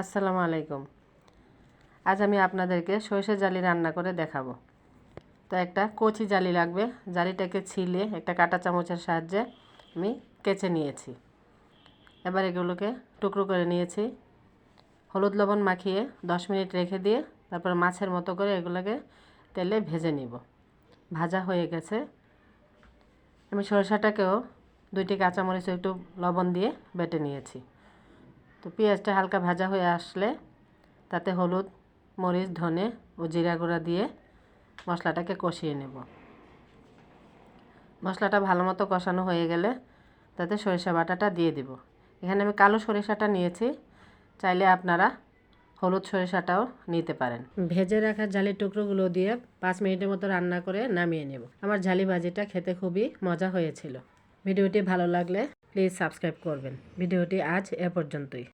আসসালামু আলাইকুম। আজ আমি আপনাদেরকে সরষে জালি রান্না করে দেখাবো। তো একটা কচি জালি লাগবে, জালিটাকে ছিলে একটা কাঁটা চামচের সাহায্যে আমি কেচে নিয়েছি। এবার এগুলোকে টুকরো করে নিয়েছি। হলুদ লবণ মাখিয়ে দশ মিনিট রেখে দিয়ে তারপর মাছের মতো করে এগুলোকে তেলে ভেজে নিব। ভাজা হয়ে গেছে। আমি সরষাটাকেও দুইটি কাঁচামরিচ একটু লবণ দিয়ে বেটে নিয়েছি। তো পেঁয়াজটা হালকা ভাজা হয়ে আসলে তাতে হলুদ, মরিচ, ধনে ও জিরা গুঁড়া দিয়ে মশলাটাকে কষিয়ে নেব। মশলাটা ভালো মতো কষানো হয়ে গেলে তাতে সরিষা বাটাটা দিয়ে দিব। এখানে আমি কালো সরিষাটা নিয়েছি, চাইলে আপনারা হলুদ সরিষাটাও নিতে পারেন। ভেজে রাখা ঝালির টুকরোগুলো দিয়ে পাঁচ মিনিটের মতো রান্না করে নামিয়ে নেব। আমার ঝালি ভাজিটা খেতে খুবই মজা হয়েছিল। ভিডিওটি ভালো লাগলে প্লিজ সাবস্ক্রাইব করবেন। ভিডিওটি আজ এ পর্যন্তই।